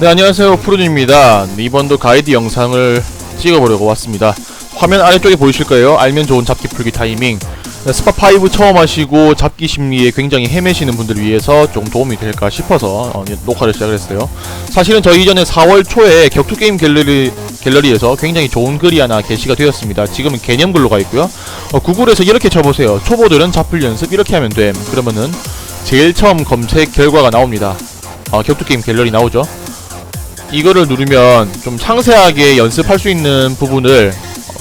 네 안녕하세요. 네, 이번도 가이드 영상을 찍어보려고 왔습니다. 화면 아래쪽에 보이실 거예요. 알면 좋은 잡기 풀기 타이밍. 네, 스파5 처음 하시고 잡기 심리에 굉장히 헤매시는 분들을 위해서 좀 도움이 될까 싶어서 어, 예, 녹화를 시작을 했어요. 사실은 저희 이전에 4월 초에 격투게임 갤러리, 갤러리에서 굉장히 좋은 글이 하나 게시가 되었습니다. 지금은 개념글로 가 있고요. 어, 구글에서 이렇게 쳐보세요. 초보들은 잡풀 연습 이렇게 하면 됨. 그러면은 제일 처음 검색 결과가 나옵니다. 어, 격투게임 갤러리 나오죠 이거를 누르면 좀 상세하게 연습할 수 있는 부분을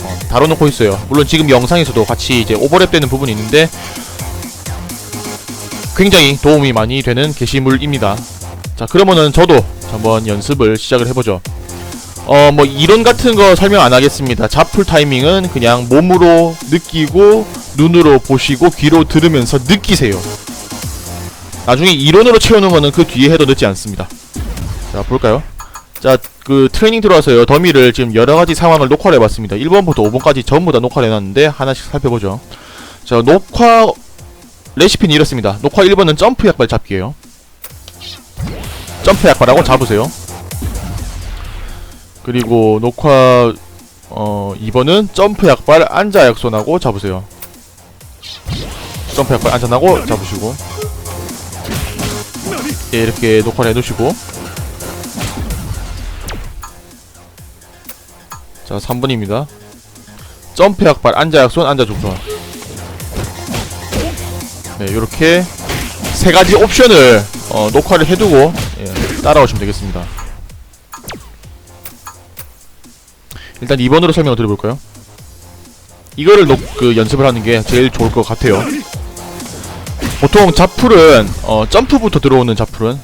어, 다뤄놓고 있어요. 물론 지금 영상에서도 같이 이제 오버랩되는 부분이 있는데 굉장히 도움이 많이 되는 게시물입니다. 자 그러면은 저도 한번 연습을 시작을 해보죠. 어 뭐 이론 같은 거 설명 안 하겠습니다. 잡풀 타이밍은 그냥 몸으로 느끼고 눈으로 보시고 귀로 들으면서 느끼세요. 나중에 이론으로 채우는 거는 그 뒤에 해도 늦지 않습니다. 자 볼까요? 자, 그 트레이닝 들어와서요. 더미를 지금 여러 가지 상황을 녹화를 해봤습니다. 1번부터 5번까지 전부 다 녹화를 해놨는데 하나씩 살펴보죠. 자, 녹화 레시피는 이렇습니다. 녹화 1번은 점프 약발 잡기예요. 점프 약발하고 잡으세요. 그리고 녹화 어 2번은 점프 약발 앉아 약손하고 잡으세요. 점프 약발 앉아나고 잡으시고 예, 이렇게 녹화를 해두시고 자 3번입니다. 점프 약발 앉아 약손 앉아 중손. 네 요렇게 세 가지 옵션을 어, 녹화를 해두고 예, 따라오시면 되겠습니다. 일단 2번으로 설명을 드려볼까요? 이거를 녹, 그 연습을 하는 게 제일 좋을 것 같아요. 보통 잡풀은 어, 점프부터 들어오는 잡풀은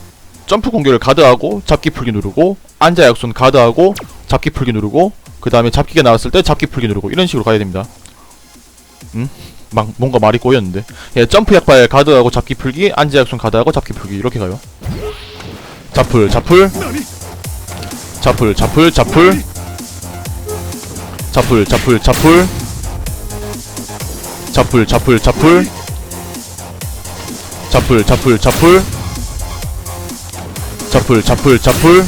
점프 공격을 가드하고 잡기 풀기 누르고 앉아 약손 가드하고 잡기 풀기 누르고 그 다음에 잡기가 나왔을 때 잡기 풀기 누르고 이런 식으로 가야 됩니다. 음? 막 뭔가 말이 꼬였는데. 예, 점프 약발 가드하고 잡기 풀기, 안지 약손 가드하고 잡기 풀기 이렇게 가요. 잡풀, 잡풀, 잡풀, 잡풀, 잡풀, 잡풀, 잡풀, 잡풀, 잡풀, 잡풀, 잡풀, 잡풀, 잡풀, 잡풀, 잡풀, 잡풀, 잡풀,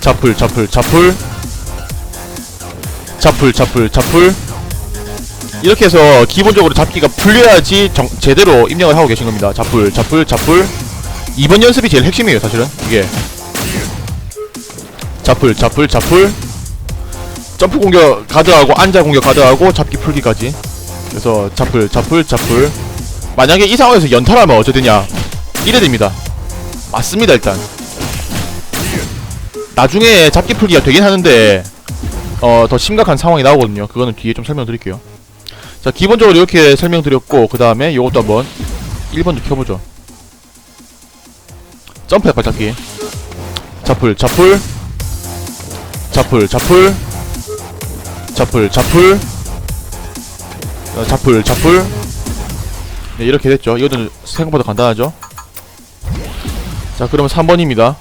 잡풀, 잡풀, 잡풀. 자풀 자풀 자풀. 이렇게 해서 기본적으로 잡기가 풀려야지 정, 제대로 입력을 하고 계신 겁니다. 자풀 자풀 자풀. 이번 연습이 제일 핵심이에요 사실은. 이게. 자풀 자풀 자풀. 점프 공격 가드하고 앉아 공격 가드하고 잡기 풀기까지. 그래서 자풀 자풀 자풀. 만약에 이 상황에서 연타하면 어찌 되냐? 이래 됩니다. 맞습니다 일단. 나중에 잡기 풀기가 되긴 하는데 어, 더 심각한 상황이 나오거든요. 그거는 뒤에 좀 설명드릴게요. 자, 기본적으로 이렇게 설명드렸고, 그 다음에 요것도 한번 1번도 켜보죠. 점프 약발 잡기. 자풀, 자풀. 자풀, 자풀. 자풀, 자풀. 어, 자풀, 자풀. 네, 이렇게 됐죠. 이것도 생각보다 간단하죠. 자, 그러면 3번입니다.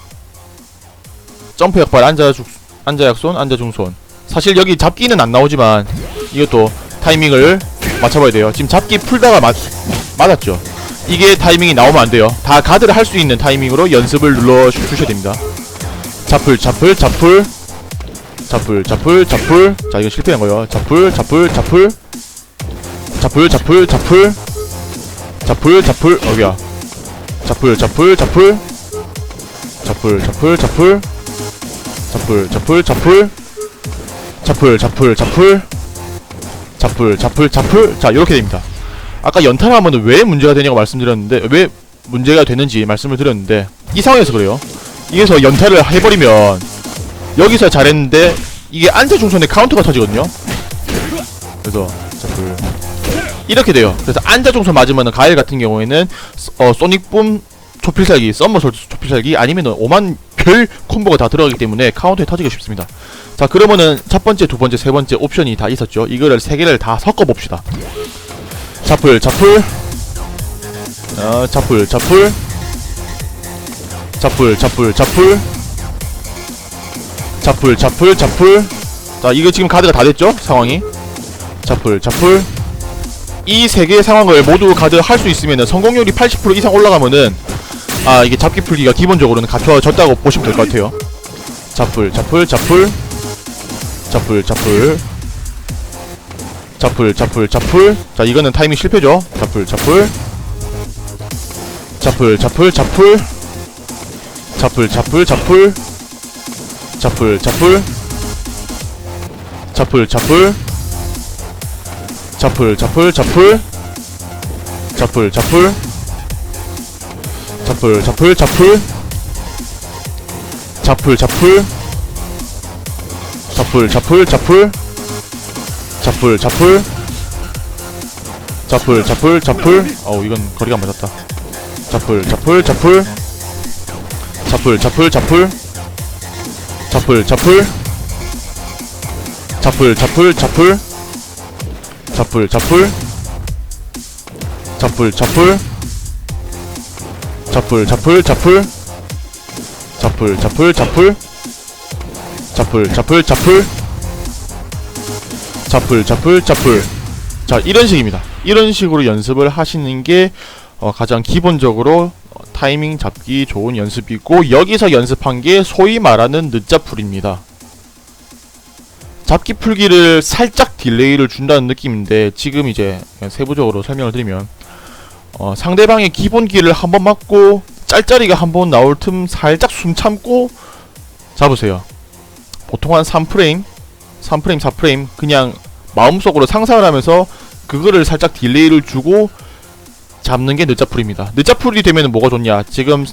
점프 약발, 앉아 중, 앉아 약손, 앉아 중손. 사실 여기 잡기는 안 나오지만 이것도 타이밍을 맞춰봐야 돼요. 지금 잡기 풀다가 맞, 맞았죠. 이게 타이밍이 나오면 안 돼요. 다 가드를 할 수 있는 타이밍으로 연습을 눌러 주- 주셔야 됩니다. 자풀, 자풀, 자풀, 자풀, 자풀, 자풀. 자, 이거 실패한 거예요. 자풀, 자풀, 자풀, 자풀, 자풀, 자풀, 자풀, 자풀, 어기야. 자풀, 자풀, 자풀, 자풀, 자풀, 자풀, 자풀, 자풀, 자풀. 자풀 자풀 자풀. 자풀 자풀 자풀. 자 이렇게 됩니다. 아까 연타를 하면 왜 문제가 되냐고 말씀드렸는데 왜 문제가 되는지 말씀을 드렸는데 이 상황에서 그래요. 이게서 연타를 해버리면 여기서 잘했는데 이게 안세 중선에 카운터가 터지거든요. 그래서 자풀. 이렇게 돼요. 그래서 안자 중선 맞으면은 가일 같은 경우에는 어 소닉붐 초필살기 썸머솔 초필살기 아니면은 오만 별 콤보가 다 들어가기 때문에 카운터에 터지기 쉽습니다 자 그러면은 첫 번째, 두 번째, 세 번째 옵션이 다 있었죠. 이거를 세 개를 다 섞어 봅시다. 자풀, 자풀, 어, 자풀, 자풀, 자풀, 자풀, 자풀, 자풀, 자풀, 자풀. 자 이거 지금 카드가 다 됐죠? 상황이. 자풀, 자풀. 이 세 개의 상황을 모두 가드 할 수 있으면은 성공률이 80% 이상 올라가면은 아 이게 잡기 풀기가 기본적으로는 갖춰졌다고 보시면 될 것 같아요 자풀 자풀 자풀 자풀 자풀 자풀 자풀 자풀 자 이거는 타이밍 실패죠 자풀 자풀 자풀 자풀 자풀 자풀 자풀 자풀 자풀 자풀 자풀 자풀 자풀 자풀 자풀 자풀 자풀 자풀 자풀 자풀 자풀 자풀 자풀 자풀 자풀 자풀 자풀 자풀 자풀 자풀 어우 이건 거리가 안 맞았다 자풀 자풀 자풀 자풀 자풀 자풀 자풀 자풀 자풀 자풀 자풀 자풀 자풀 자풀 자풀 자풀 자풀 자풀. 자풀 자풀 자풀. 자풀 자풀 자풀. 자풀 자풀 자풀. 자 이런 식입니다. 이런 식으로 연습을 하시는 게 어, 가장 기본적으로 어, 타이밍 잡기 좋은 연습이고 여기서 연습한 게 소위 말하는 늦자풀입니다. 잡기 풀기를 살짝 딜레이를 준다는 느낌인데 지금 이제 세부적으로 설명을 드리면 어, 상대방의 기본기를 한 번 맞고 짤짤이가 한 번 나올 틈 살짝 숨 참고 잡으세요. 보통 한 3프레임, 3프레임, 4프레임 그냥 마음속으로 상상을 하면서 그거를 살짝 딜레이를 주고 잡는 게 늦자풀입니다. 늦자풀이 되면 뭐가 좋냐? 지금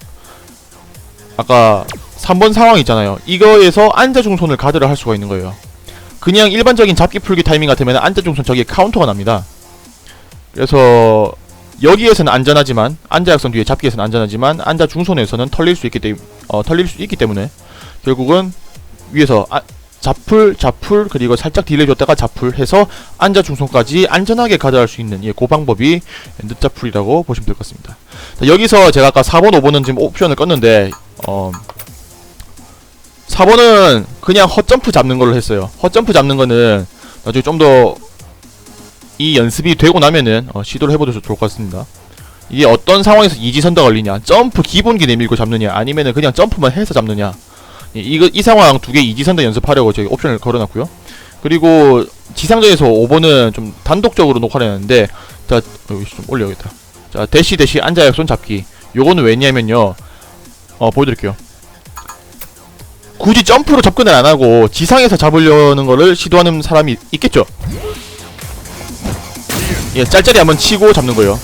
아까 3번 상황 있잖아요. 이거에서 안자 중손을 가드를 할 수가 있는 거예요. 그냥 일반적인 잡기 풀기 타이밍 같으면 안자 중손 저기에 카운터가 납니다. 그래서 여기에서는 안전하지만 안자 약선 뒤에 잡기에서는 안전하지만 안자 중손에서는 털릴 수 있기 때문에 어, 털릴 수 있기 때문에 결국은 위에서 아, 잡풀 잡풀 그리고 살짝 딜레이 줬다가 잡풀 해서 안자 중손까지 안전하게 가져갈 수 있는 예, 그 방법이 늦잡풀이라고 보시면 될 것 같습니다. 자, 여기서 제가 아까 4번 5번은 지금 옵션을 껐는데 어 4번은 그냥 헛점프 잡는 걸로 했어요. 헛점프 잡는 거는 나중에 좀 더 이 연습이 되고 나면은 어, 시도를 해보도 좋을 것 같습니다. 이게 어떤 상황에서 이지선다 걸리냐, 점프 기본기 내밀고 잡느냐, 아니면은 그냥 점프만 해서 잡느냐. 이, 이거 이 상황 두 개 이지선다 연습하려고 저희 옵션을 걸어놨고요. 그리고 지상전에서 5번은 좀 단독적으로 녹화를 했는데, 자 여기 좀 올려야겠다. 자 대시 대시 앉아야 손 잡기. 요거는 왜냐면요, 어 보여드릴게요. 굳이 점프로 접근을 안 하고 지상에서 잡으려는 거를 시도하는 사람이 있겠죠. 예, 짤짤이 한번 치고 잡는 거예요.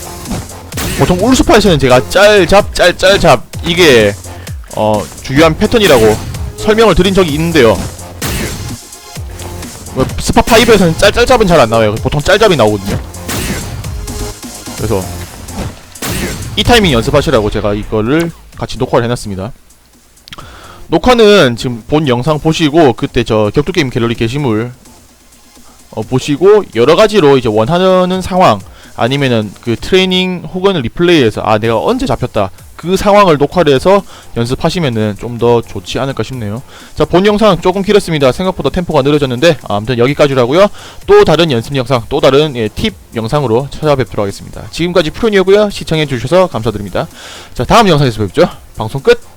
보통 울스파에서는 제가 짤잡 짤짤잡 이게 어 중요한 패턴이라고 설명을 드린 적이 있는데요. 뭐, 스파 5에서는 짤짤잡은 잘 안 나와요. 보통 짤잡이 나오거든요. 그래서 이 타이밍 연습하시라고 제가 이거를 같이 녹화를 해놨습니다. 녹화는 지금 본 영상 보시고 그때 저 격투게임 갤러리 게시물 어, 보시고 여러 가지로 이제 원하는 상황 아니면은 그 트레이닝 혹은 리플레이에서 아 내가 언제 잡혔다 그 상황을 녹화를 해서 연습하시면은 좀 더 좋지 않을까 싶네요. 자, 본 영상 조금 길었습니다. 생각보다 템포가 느려졌는데 아, 아무튼 여기까지라고요. 또 다른 연습 영상, 또 다른 예, 팁 영상으로 찾아뵙도록 하겠습니다. 지금까지 프론이었고요. 시청해 주셔서 감사드립니다. 자, 다음 영상에서 뵙죠. 방송 끝.